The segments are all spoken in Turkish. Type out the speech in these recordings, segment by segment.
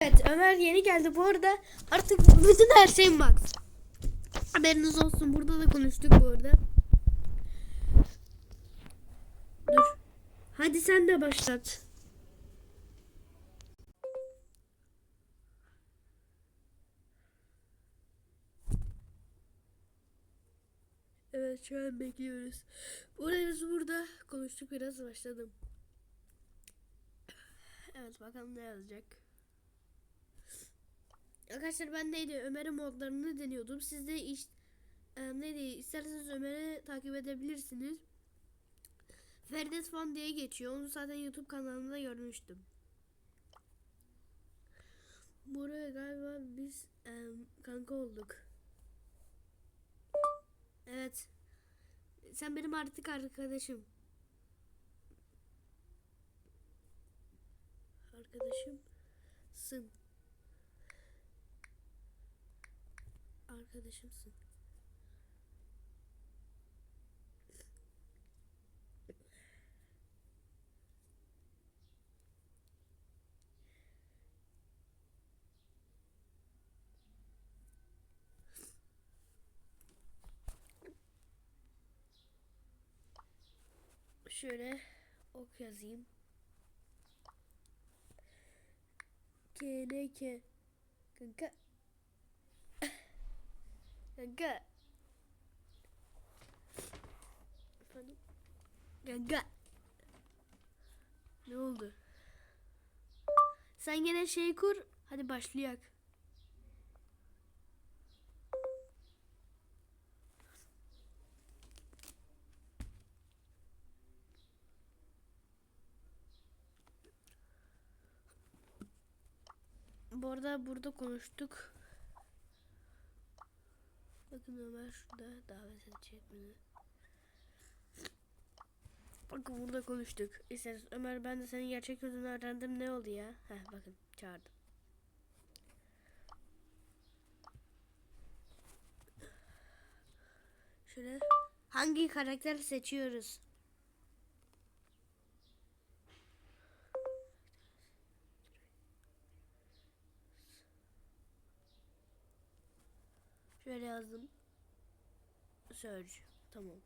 Evet Ömer yeni geldi bu arada artık bütün her şey max. Haberiniz olsun burada da konuştuk bu arada. Dur. Hadi sen de başlat. Evet şu an bekliyoruz. Burayız burada konuştuk biraz başladım. Evet bakalım ne yazacak. Arkadaşlar ben neydi Ömer'in modlarını deniyordum. Siz de iş, e, neydi isterseniz Ömer'i takip edebilirsiniz. Ferdes Fan diye geçiyor. Onu zaten YouTube kanalımda görmüştüm. Buraya galiba biz e, kanka olduk. Evet. Sen benim artık arkadaşım. Arkadaşımsın. Arkadaşımsın. Şöyle ok yazayım. KNK Kanka Kanka Efendim Kanka Ne oldu? Sen gene şey kur Hadi başlayak Bu arada burada konuştuk. Bakın Ömer şurada davet edecek beni. Bakın burada konuştuk. İsterseniz Ömer ben de senin gerçek yüzünü öğrendim. Ne oldu ya? Heh bakın çağırdım. Şöyle hangi karakter seçiyoruz? Şöyle yazdım. Surge. Tamam.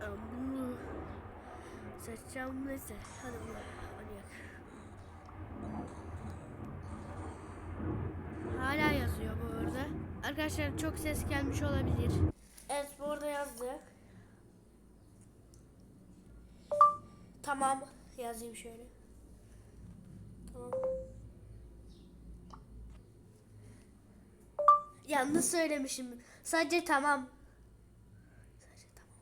Ben bunu seçeceğim neyse. Hadi bunu. Hala yazıyor bu arada. Arkadaşlar çok ses gelmiş olabilir. Evet bu arada yazdı. Tamam yazayım şöyle. Tamam. Yanlış söylemişim. Sadece tamam. Sadece tamam.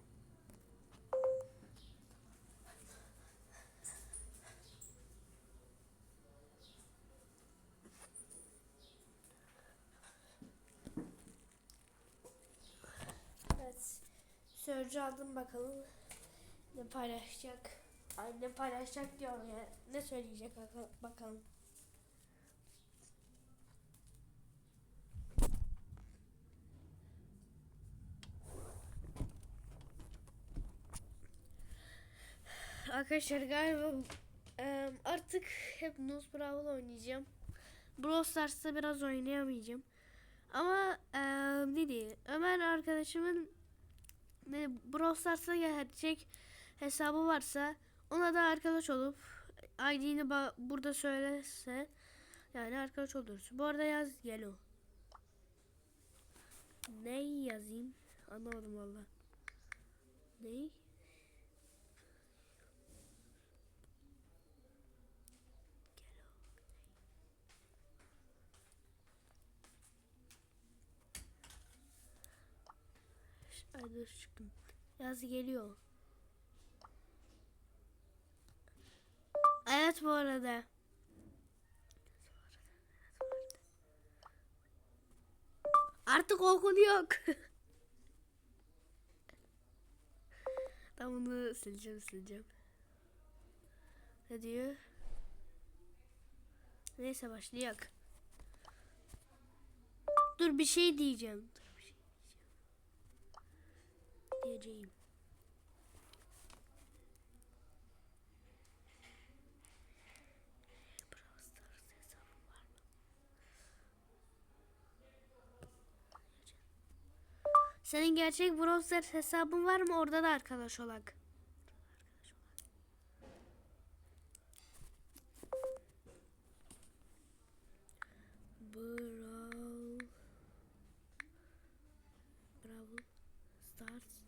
Evet. Sörcü aldım bakalım. Ne paylaşacak? Ay ne paylaşacak diyorum ya. Ne söyleyecek baka- bakalım. Arkadaşlar galiba artık hep Nose Brawl oynayacağım. Brawl Stars'ta biraz oynayamayacağım. Ama em, ne diyeyim? Ömer arkadaşımın ne Brawl Stars'ta gerçek hesabı varsa ona da arkadaş olup ID'ni burada söylerse yani arkadaş oluruz. Bu arada yaz yellow. Ne yazayım? Anlamadım valla. Ne? Ay dur çıktım. Yaz geliyor. Bu arada. Artık okul yok. ben bunu sileceğim sileceğim. Ne diyor? Neyse başlayak. Dur bir şey diyeceğim. Dur bir şey diyeceğim. Diyeceğim. Senin gerçek Brawl Stars hesabın var mı? Orada da arkadaş olak. Brawl Bravo Stars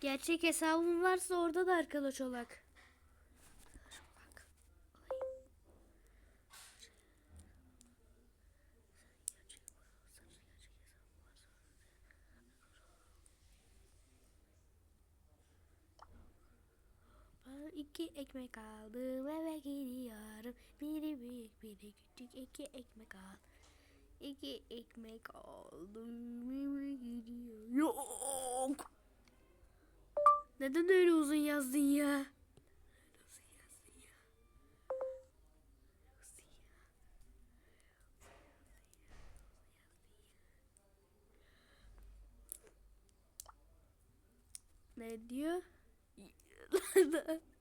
Gerçek hesabın varsa orada da arkadaş olak. İki ekmek aldım eve gidiyorum. Biri büyük biri küçük iki ekmek al. İki ekmek aldım eve gidiyorum. Yok. Neden öyle uzun yazdın ya? Ne diyor?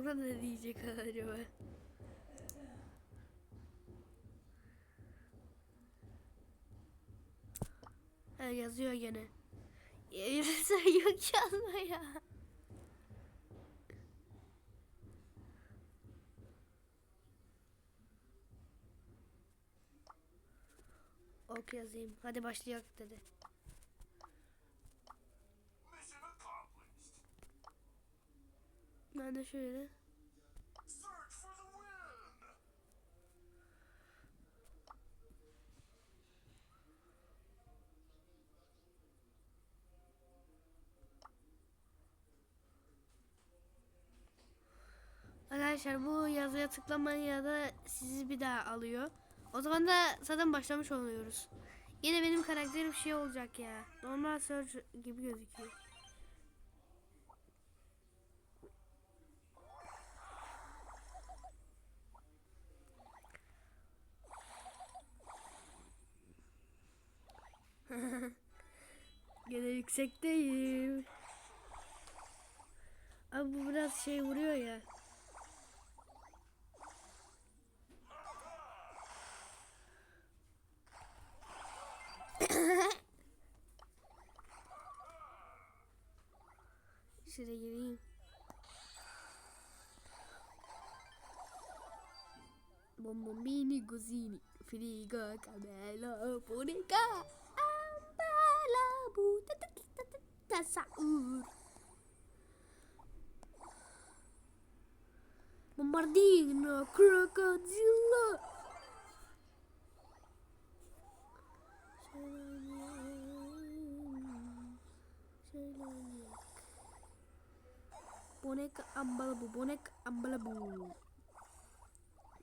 Buna ne diyecek acaba? Ha, yazıyor gene. Yazıyor yok yazma ya. Ok yazayım. Hadi başlayalım dedi. Ben de şöyle. Arkadaşlar bu yazıya tıklamayın ya da sizi bir daha alıyor. O zaman da zaten başlamış oluyoruz. Yine benim karakterim şey olacak ya. Normal search gibi gözüküyor. Gene yüksekteyim. Abi bu biraz şey vuruyor ya. Şuraya gireyim. Bombini cosini, frigo, camelo, punica, ta, ta, ta, saur. Bombardino, crocodilo. Bonek ambala bu, bonek ambala bu.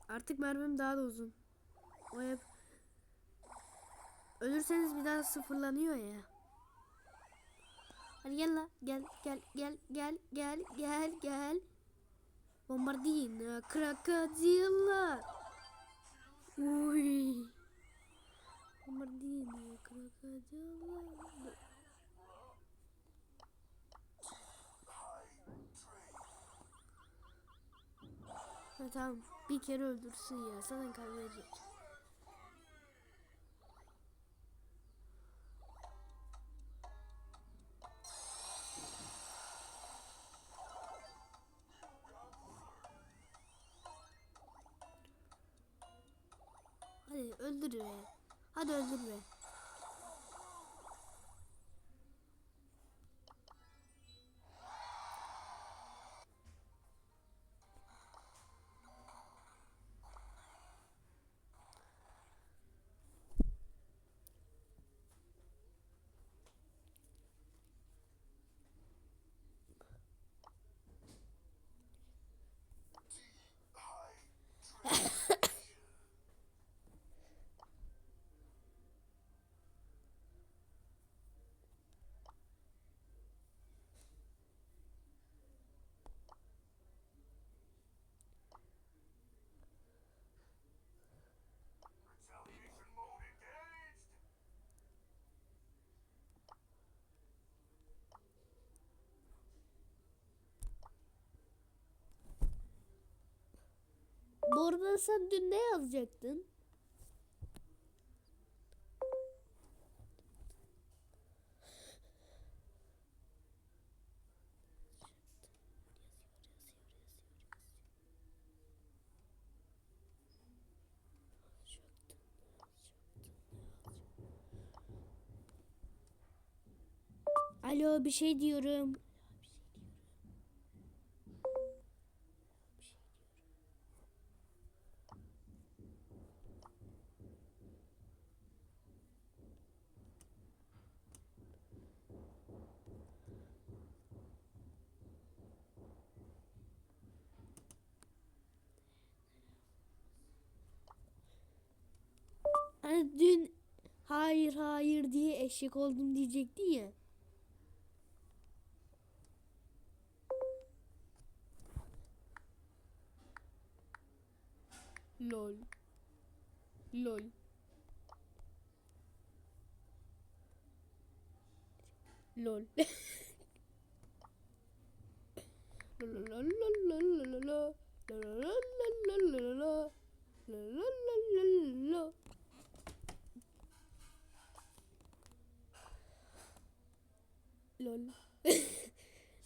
Artık mermim daha da uzun. O hep Ölürseniz bir daha sıfırlanıyor ya. Hadi gel la. Gel gel gel gel gel gel gel. Bombardino, krokodilla. Uy. Bombardino, krokodilla. Ha, tamam bir kere öldürsün ya zaten kaybedecek. Hadi öldür be. Hadi öldür be. Bu arada sen dün ne yazacaktın? Alo bir şey diyorum. Hani dün hayır hayır diye eşek oldum diyecektin ya. Lol. Lol. Lol. Lol.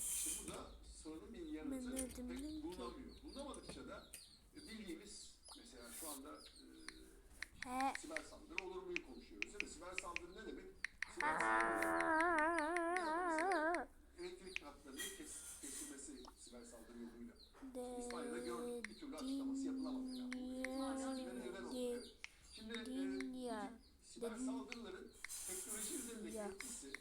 İşte bu da sorunun bir Ben yanıtı pek bulunamıyor. Bulunamadıkça da bildiğimiz mesela şu anda e, siber saldırı olur muyu konuşuyoruz değil mi? Siber saldırı ne demek? Siber saldırı elektrik hatlarının kes, kesilmesi siber saldırı yoluyla. İspanya'da gördük bir türlü açıklaması yapılamadı. Şimdi e, siber saldırıların teknoloji üzerindeki etkisi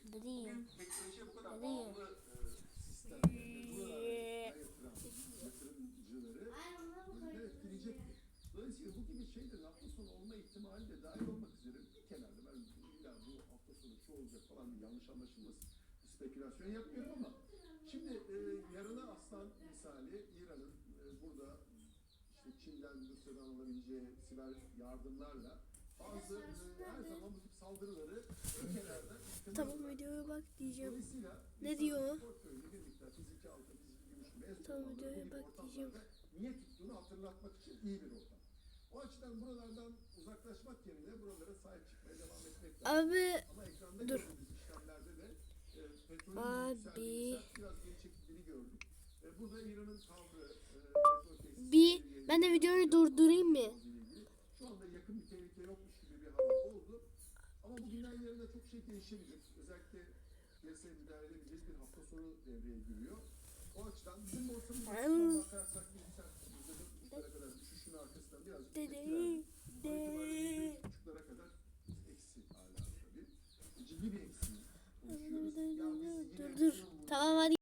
Gibi şeylerin hafta sonu olma ihtimali de dahil olmak üzere bir kenarda ben illa bu hafta sonu şu olacak falan yanlış anlaşılmasın spekülasyon yapmıyorum ama şimdi e, yaralı aslan misali İran'ın e, burada işte Çin'den, Rusya'dan alabileceği siber yardımlarla bazı e, her zaman bu tip saldırıları kenarda Tamam videoya bak diyeceğim. Ne diyor? Tamam, videoya bak diyeceğim. Niye tuttuğunu hatırlatmak için iyi bir ortam. O açıdan buralardan uzaklaşmak yerine buralara sahip çıkmaya devam etmek lazım. Abi Ama ekranda dur. işlemlerde de e, petrolün Abi. yükseldiğini, sert biraz geri çekildiğini gördük. E, burada İran'ın tavrı, e, petrol tesisleri bir ile ben de videoyu durdurayım mı? ilgili Şu anda yakın bir tehlike yokmuş gibi bir hava oldu. Ama bugünden yarına çok şey değişebilir. Özellikle piyasaya müdahale edeceğiz bir hafta sonu devreye giriyor. O açıdan bizim borsamız açısından bakarsak bir sert %4,5'lara kadar düşüşün arkasından birazcık Dede, etkilendi. de. %3,5'lara kadar eksi hala tabii. Ciddi bir eksi Dur dur. Tamam hadi.